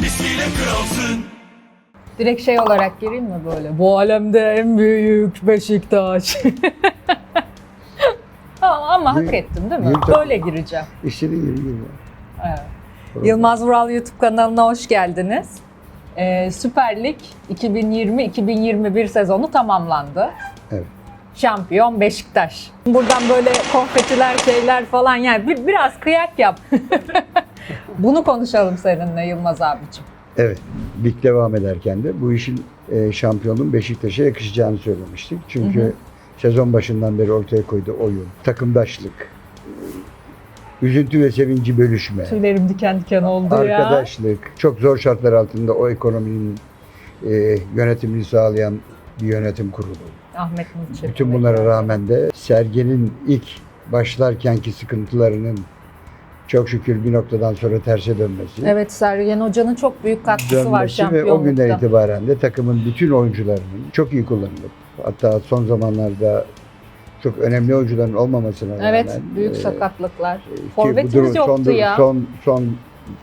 misliyle kralsın Direkt şey olarak gireyim mi böyle? Bu alemde en büyük Beşiktaş. Ama ama hak ettim değil mi? büyük. Böyle gireceğim. İstediğin gibi gibi. Evet. Yılmaz Vural YouTube kanalına hoş geldiniz. Ee, Süper Lig 2020-2021 sezonu tamamlandı. Evet. Şampiyon Beşiktaş. Buradan böyle konfetiler şeyler falan yani bir, biraz kıyak yap. Bunu konuşalım seninle Yılmaz abicim. Evet. Lig devam ederken de bu işin e, şampiyonluğun Beşiktaş'a yakışacağını söylemiştik. Çünkü Hı hı. sezon başından beri ortaya koyduğu oyun, takımdaşlık, üzüntü ve sevinci bölüşme, Tüylerim diken diken oldu ya. arkadaşlık, çok zor şartlar altında o ekonominin e, yönetimini sağlayan bir yönetim kurulu. Ahmet Nurçevi. Bütün bunlara rağmen de Sergen'in ilk başlarkenki sıkıntılarının çok şükür bir noktadan sonra terse dönmesi. Evet Sergen Hoca'nın çok büyük katkısı var dönmesi ve o günden şampiyonlukta. itibaren de takımın bütün oyuncularının çok iyi kullanılıp hatta son zamanlarda çok önemli oyuncuların olmamasına rağmen Evet büyük e, sakatlıklar. bu Forvetimiz durum- yoktu son, ya. Son, son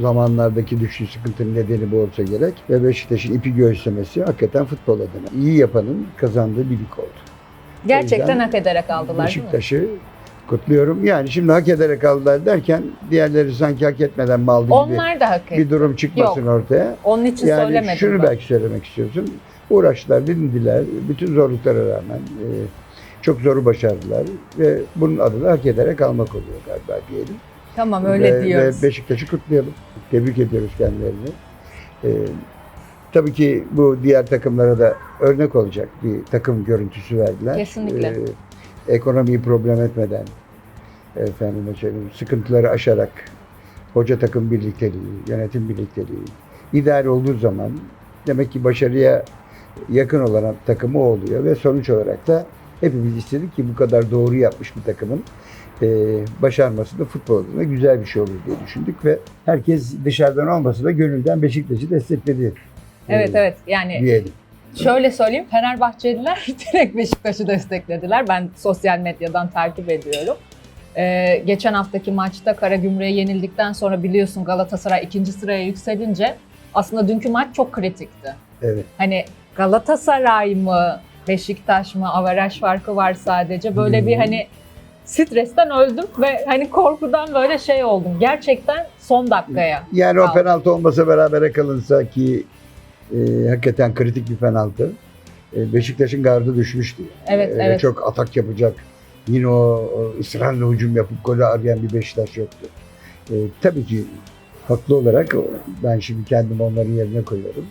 zamanlardaki düştüğü sıkıntının nedeni bu olsa gerek ve Beşiktaş'ın ipi göğüslemesi hakikaten futbol adına iyi yapanın kazandığı bir lig oldu. Gerçekten hak ederek aldılar? Beşiktaş'ı kutluyorum. Yani şimdi hak ederek aldılar derken diğerleri sanki hak etmeden mi aldı gibi Onlar da hak etti. bir durum çıkmasın ortaya. Onun için Yani söylemedim şunu ben. belki söylemek istiyorsun. Uğraştılar, dindiler. Bütün zorluklara rağmen e, çok zoru başardılar. Ve bunun adını hak ederek almak oluyor galiba diyelim. Tamam öyle ve, diyoruz. Ve Beşiktaş'ı kutlayalım. Tebrik ediyoruz kendilerini. E, tabii ki bu diğer takımlara da örnek olacak bir takım görüntüsü verdiler. Kesinlikle. E, ekonomiyi problem etmeden, efendime söyleyeyim, sıkıntıları aşarak hoca takım birlikteliği, yönetim birlikteliği ideal olduğu zaman demek ki başarıya yakın olan takımı oluyor ve sonuç olarak da hepimiz istedik ki bu kadar doğru yapmış bir takımın e, başarması da futbol adına güzel bir şey olur diye düşündük ve herkes dışarıdan olmasa da gönülden Beşiktaş'ı destekledi. Evet e, evet yani Diyelim. Şöyle söyleyeyim Fenerbahçeliler direkt Beşiktaş'ı desteklediler. Ben sosyal medyadan takip ediyorum. Ee, geçen haftaki maçta Karagümrük'e yenildikten sonra biliyorsun Galatasaray ikinci sıraya yükselince aslında dünkü maç çok kritikti. Evet. Hani Galatasaray mı, Beşiktaş mı, averaj farkı var sadece. Böyle bir Hmm. hani stresten öldüm ve hani korkudan böyle şey oldum. Gerçekten son dakikaya. Yani o Kaldı. penaltı olmasa berabere kalınsa ki e, hakikaten kritik bir penaltı. E, Beşiktaş'ın gardı düşmüştü. Evet, Öyle evet. Çok atak yapacak. Yine o, ısrarla hücum yapıp golü arayan bir Beşiktaş yoktu. E, tabii ki haklı olarak ben şimdi kendimi onların yerine koyuyorum.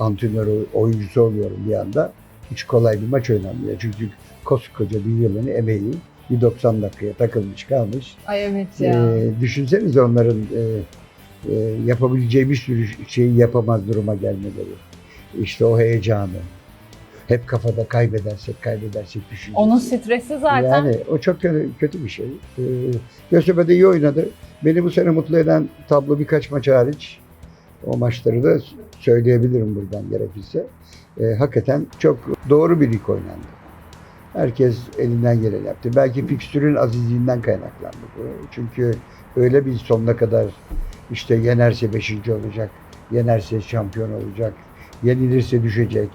Antrenör oyuncusu oluyorum bir anda. Hiç kolay bir maç oynanmıyor. Çünkü koskoca bir yılın emeği bir 90 dakikaya takılmış kalmış. Ay evet ya. Ee, düşünsenize onların e, e, yapabileceği bir sürü şeyi yapamaz duruma gelmeleri. İşte o heyecanı. Hep kafada kaybedersek, kaybedersek düşüncesi. Onun stresi zaten. Yani o çok kötü, kötü bir şey. Ee, Göztepe'de iyi oynadı. Beni bu sene mutlu eden tablo birkaç maç hariç. O maçları da söyleyebilirim buradan gerekirse. Ee, hakikaten çok doğru bir lig oynandı. Herkes elinden geleni yaptı. Belki fikstürün azizliğinden kaynaklandı bu. Çünkü öyle bir sonuna kadar işte yenerse beşinci olacak, yenerse şampiyon olacak, yenilirse düşecek.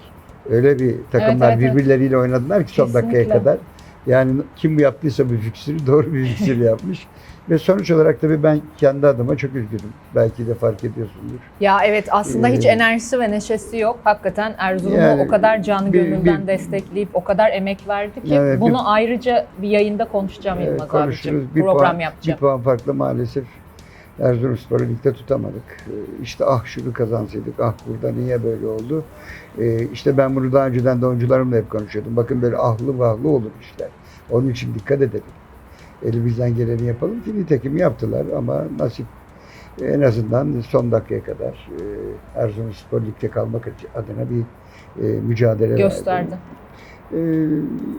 Öyle bir takımlar Evet, evet, evet. birbirleriyle oynadılar ki son dakikaya Kesinlikle. kadar. Yani kim bu yaptıysa bu fikstürü doğru bir fikstür yapmış. Ve sonuç olarak tabii ben kendi adıma çok üzgünüm. Belki de fark ediyorsundur. Ya evet aslında hiç Ee, enerjisi ve neşesi yok. Hakikaten Erzurum'u Yani o kadar canı bir- gönülden bir- destekleyip o kadar emek verdi ki Evet, bunu bir- ayrıca bir yayında konuşacağım Evet, Yılmaz abicim. Bir Program puan, yapacağım. Bir puan farklı maalesef Erzurumspor'u ligde tutamadık. Ee, İşte ah şunu kazansaydık, ah burada niye böyle oldu. Ee, işte ben bunu daha önceden de oyuncularımla hep konuşuyordum. Bakın böyle ahlı vahlı olur işler. Onun için dikkat edelim. Elimizden geleni yapalım ki nitekim yaptılar ama nasip en azından son dakikaya kadar e, Erzurumspor ligde kalmak adına bir e, mücadele verdi. Gösterdi. Ee,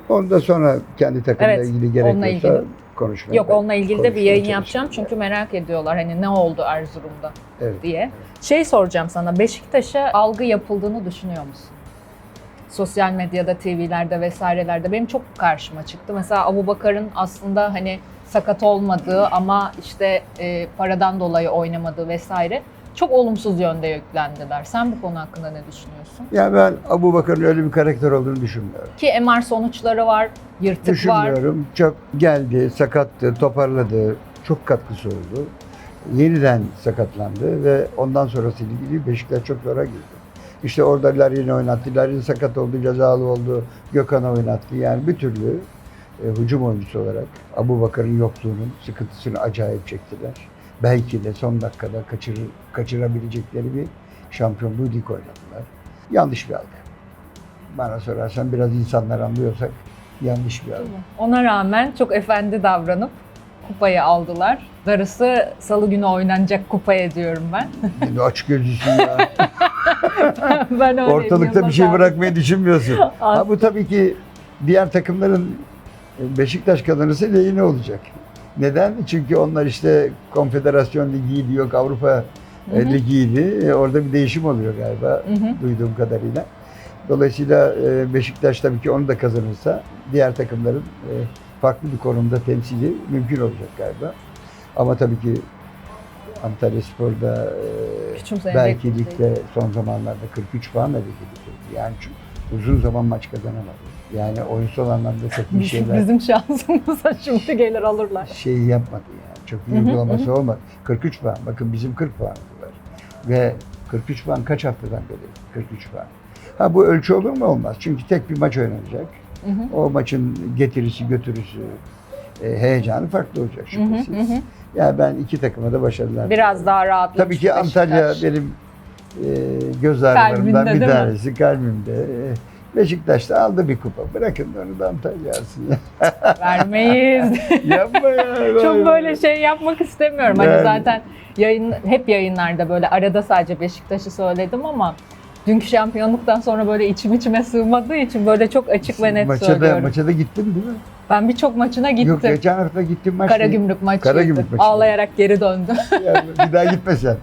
ondan sonra kendi takımla Evet, ilgili gerekiyorsa ilgili. Konuşmaya Yok onunla ilgili de bir yayın yapacağım çünkü merak ediyorlar hani ne oldu Erzurum'da Evet. diye. Şey soracağım sana Beşiktaş'a algı yapıldığını düşünüyor musun? Sosyal medyada, TV'lerde vesairelerde benim çok karşıma çıktı. Mesela Abu Bakar'ın aslında hani sakat olmadığı ama işte e, paradan dolayı oynamadığı vesaire. Çok olumsuz yönde yüklendiler. Sen bu konu hakkında ne düşünüyorsun? Ya ben Abu Bakar'ın öyle bir karakter olduğunu düşünmüyorum. Ki MR sonuçları var, yırtık var. Düşünmüyorum. Çok geldi, sakattı, toparladı. Çok katkısı oldu. Yeniden sakatlandı ve ondan sonrasıyla ilgili Beşiktaş çok zora girdi. İşte orada Larin'i oynattı. Larin sakat oldu, cezalı oldu. Gökhan'ı oynattı. Yani bir türlü e, hücum oyuncusu olarak Abu Bakar'ın yokluğunun sıkıntısını acayip çektiler. Belki de son dakikada kaçırır, kaçırabilecekleri bir şampiyonluğu dik oynadılar. Yanlış bir algı. Bana sorarsan biraz insanlar anlıyorsak yanlış bir algı. Ona rağmen çok efendi davranıp kupayı aldılar. Darısı salı günü oynanacak kupaya diyorum ben. Ne açık gözlüsün ya. ben Ortalıkta bir şey bırakmayı düşünmüyorsun. Ha, bu tabii ki diğer takımların Beşiktaş kazanırsa lehine olacak. Neden? Çünkü onlar işte Konfederasyon Ligi'ydi, yok Avrupa e, Hı hı. Ligi'ydi. E, Orada bir değişim oluyor galiba Hı hı. duyduğum kadarıyla. Dolayısıyla e, Beşiktaş tabii ki onu da kazanırsa diğer takımların farklı bir konumda temsili mümkün olacak galiba. Ama tabii ki Antalya Spor'da belki ligde son zamanlarda 43 puanla bitirdi. Yani çok uzun zaman maç kazanamadı. Yani oyunsal anlamda çok Biz- şeyler Bizim şansımıza şimdi gelir alırlar. şey yapmadı yani. Çok iyi uygulaması olmadı. 43 puan. Bakın bizim 40 puanımız var. Ve 43 puan kaç haftadan beri? 43 puan. Ha bu ölçü olur mu? Olmaz. Çünkü tek bir maç oynanacak. Hı hı. O maçın getirisi, götürüsü, e, heyecanı farklı olacak Hı hı, şüphesiz. hı hı. Yani ben iki takıma da başarılar Biraz daha rahatlamış Tabii ki Beşiktaş. Antalya benim e, göz ağrılarımdan bir tanesi. Kalbimde. E, Beşiktaş'ta aldı bir kupa. Bırakın onu da Antalya alsın ya. Vermeyiz. Yapma ya. Çok böyle şey yapmak istemiyorum. Hani Yani. zaten yayın hep yayınlarda böyle arada sadece Beşiktaş'ı söyledim ama dünkü şampiyonluktan sonra böyle içim içime sığmadığı için böyle çok açık ve net maça da, söylüyorum. maça da gittin değil mi? Ben birçok maçına gittim. Yok geçen hafta gittim maç. Karagümrük maçıydı. Karagümrük maçı. Ağlayarak geri döndüm. Yani bir daha gitme sen.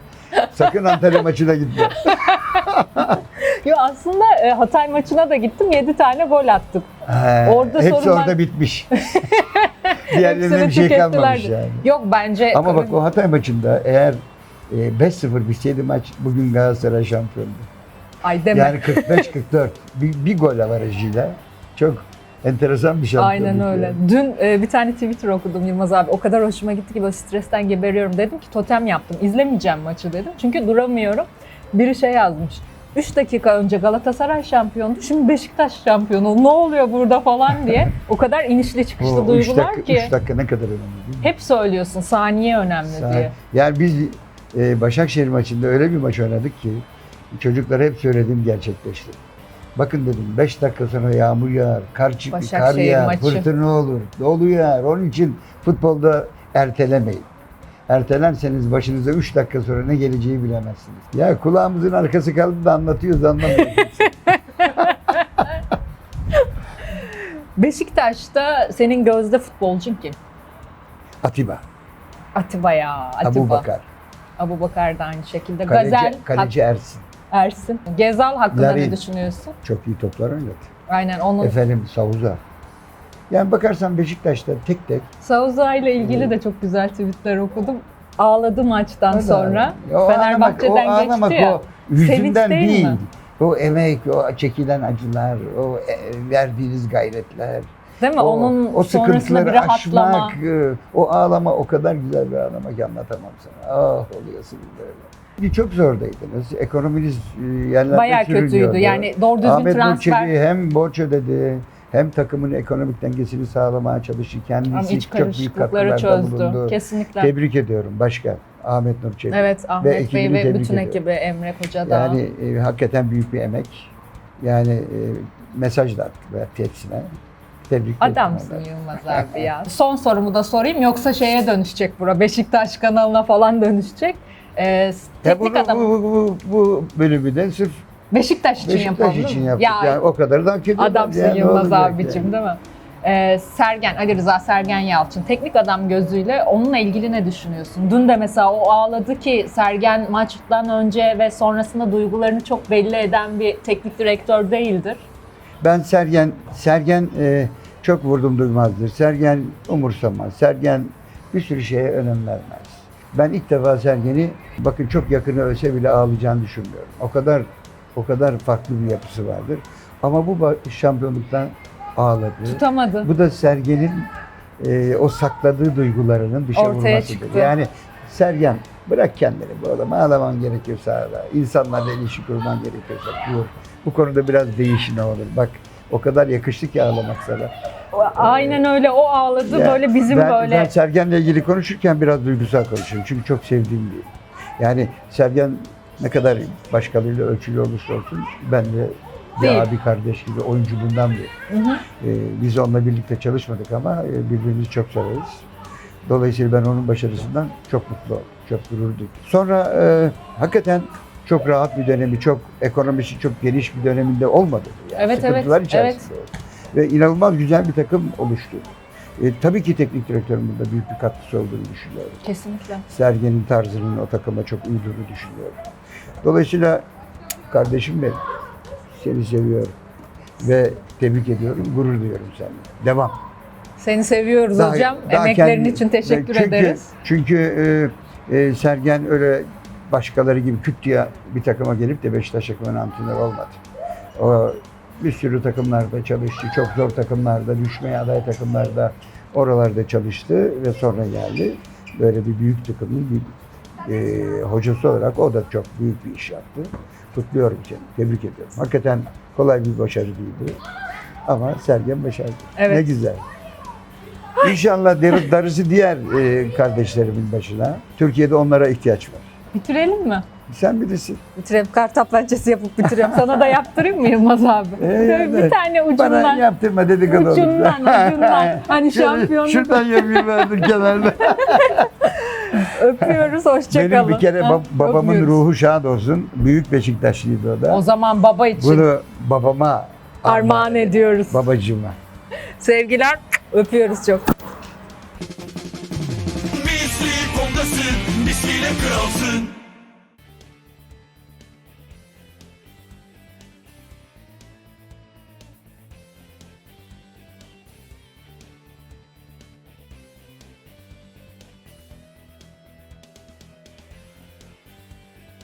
Sakın Antalya maçına gitme. Yo aslında e, Hatay maçına da gittim. 7 tane gol attık. He, Orada hepsi sorun orada bitmiş. Diğerlerine bir şey kalmamış yani. Yok bence Ama bak o Hatay maçında eğer e, 5-0 bitseydi maç bugün Galatasaray şampiyondu. Ay deme. Yani 45-44 bir, bir gol avarajıyla çok enteresan bir şampiyonluk. Aynen öyle. yani. Dün e, bir tane Twitter okudum Yılmaz abi. O kadar hoşuma gitti ki böyle stresten geberiyorum. Dedim ki totem yaptım. İzlemeyeceğim maçı dedim. Çünkü duramıyorum. Biri şey yazmış. 3 dakika önce Galatasaray şampiyondu. Şimdi Beşiktaş şampiyonu. Ne oluyor burada falan diye. O kadar inişli çıkışlı O üç duygular dakika, ki. üç dakika ne kadar önemli değil mi? Hep söylüyorsun saniye önemli Sağ- diye. Yani biz e, Başakşehir maçında öyle bir maç oynadık ki çocuklara hep söylediğim gerçekleşti. Bakın dedim 5 dakika sonra yağmur yağar, kar, çık, kar yağar, maçı. fırtına olur, dolu yağar. Onun için futbolda ertelemeyin. Ertelerseniz başınıza 3 dakika sonra ne geleceği bilemezsiniz. Ya kulağımızın arkası kaldı da anlatıyoruz anlamıyoruz. Beşiktaş'ta senin gözde futbolcun kim? Atiba, Atiba ya. Atiba. Abu Bakar, Abu Bakar da aynı şekilde. kaleci, Gazel, kaleci Ersin. Ersin. Gezal hakkında Larin. ne düşünüyorsun? Çok iyi toplar oynadı. Aynen onun Efendim Savuza. Yani bakarsan Beşiktaş'ta tek tek Sauza ile ilgili de çok güzel tweetler okudum. Ağladı maçtan Öyle sonra. O Fenerbahçe'den ağlamak, o ağlamak geçti ya. o yüzünden değil değil. mi? O emek, o çekilen acılar, o e, verdiğiniz gayretler. Değil mi? o, Onun o sonrasında bir rahatlama. aşmak, e, o ağlama o kadar güzel bir ağlama ki anlatamam sana. Ah oluyorsun böyle. Çok zordaydınız. Ekonominiz e, yerlerde Bayağı kötüydü. sürünüyordu. Yani doğru düzgün Ahmet transfer. Çebi hem borç ödedi hem takımın ekonomik dengesini sağlamaya çalıştı. Kendisi iç çok büyük katkılarda çözdü. bulundu. Kesinlikle. Tebrik ediyorum başkan Ahmet Nur Çebi. Evet Ahmet Bey ekibini ve bütün ediyorum. ekibi Emre Koca da. Yani e, hakikaten büyük bir emek. Yani e, mesaj da attık ve hepsine. Tebrik Adamsın Yılmaz abi ya. Son sorumu da sorayım yoksa şeye dönüşecek bura. Beşiktaş kanalına falan dönüşecek. Ee, Ya teknik bunu, adam. bu, bu, bu bölümü de sırf Beşiktaş için yapalım Beşiktaş değil için yaptık. Ya, yani o kadar da hak ediyorlar. Adamsın Yani Yılmaz abicim yani? değil mi? Ee, Sergen, Ali Rıza Sergen Yalçın. Teknik adam gözüyle onunla ilgili ne düşünüyorsun? Dün de mesela o ağladı ki Sergen maçtan önce ve sonrasında duygularını çok belli eden bir teknik direktör değildir. Ben Sergen, Sergen e, çok vurdum duymazdır. Sergen umursamaz. Sergen bir sürü şeye önem vermez. Ben ilk defa Sergen'i bakın çok yakını ölse bile ağlayacağını düşünmüyorum. O kadar o kadar farklı bir yapısı vardır. Ama bu şampiyonluktan ağladı. Tutamadı. Bu da Sergen'in e, o sakladığı duygularının dışa Ortaya vurmasıdır. çıktı. Yani Sergen bırak kendini bu adamı ağlaman gerekiyorsa ağla. İnsanlarla ilişki kurman gerekiyorsa kur. Bu konuda biraz değişin olur. Bak o kadar yakıştı ki ağlamak sana. Aynen öyle o ağladı Ya, böyle bizim ben, böyle. Ben Sergen'le ilgili konuşurken biraz duygusal konuşuyorum. Çünkü çok sevdiğim bir. Yani Sergen ne kadar başkalarıyla ölçülü olursa olsun ben de bir Değil. abi kardeş gibi oyuncu bundan bir. Hı hı. Ee, biz onunla birlikte çalışmadık ama e, birbirimizi çok severiz. Dolayısıyla ben onun başarısından çok mutlu oldum, çok gurur duydum. Sonra e, hakikaten çok rahat bir dönemi, çok ekonomisi çok geniş bir döneminde olmadı. Yani Evet, evet, sıkıntılar içerisinde. oldu. Ve inanılmaz güzel bir takım oluştu. E, tabii ki teknik direktörün burada büyük bir katkısı olduğunu düşünüyorum. Kesinlikle. Sergen'in tarzının o takıma çok uyduğunu düşünüyorum. Dolayısıyla kardeşim benim, seni seviyorum ve tebrik ediyorum, gurur duyuyorum seninle. Devam. Seni seviyoruz Daha- hocam. daha Emeklerin kendi- için teşekkür çünkü, ederiz. Çünkü e, e, Sergen öyle başkaları gibi küt diye bir takıma gelip de Beşiktaş takımının antrenörü olmadı. O bir sürü takımlarda çalıştı. Çok zor takımlarda, düşmeye aday takımlarda oralarda çalıştı ve sonra geldi. Böyle bir büyük takımın bir e, hocası olarak o da çok büyük bir iş yaptı. Kutluyorum seni. Tebrik ediyorum. Hakikaten kolay bir başarı değildi. Ama Sergen başardı. Evet. Ne güzel. İnşallah dar- darısı diğer e, kardeşlerimin başına. Türkiye'de onlara ihtiyaç var. Bitirelim mi? Sen bilirsin. Bitirelim. Kartap pençesi yapıp bitiriyorum. Sana da yaptırayım mı Yılmaz abi? Ee, Böyle bir tane Bana ucundan. yaptırma dedikodu olur. Ucundan, ucundan. Hani şampiyonluk Şuradan yapayım ben dur kenarda. öpüyoruz. Hoşçakalın. Benim bir kere bab- babamın Öpmüyoruz. ruhu şad olsun. Büyük Beşiktaşlıydı o da. O zaman baba için Bunu babama armağan ediyoruz. Babacığıma. Sevgiler. Öpüyoruz çok. Misli komdasın, misliyle kralsın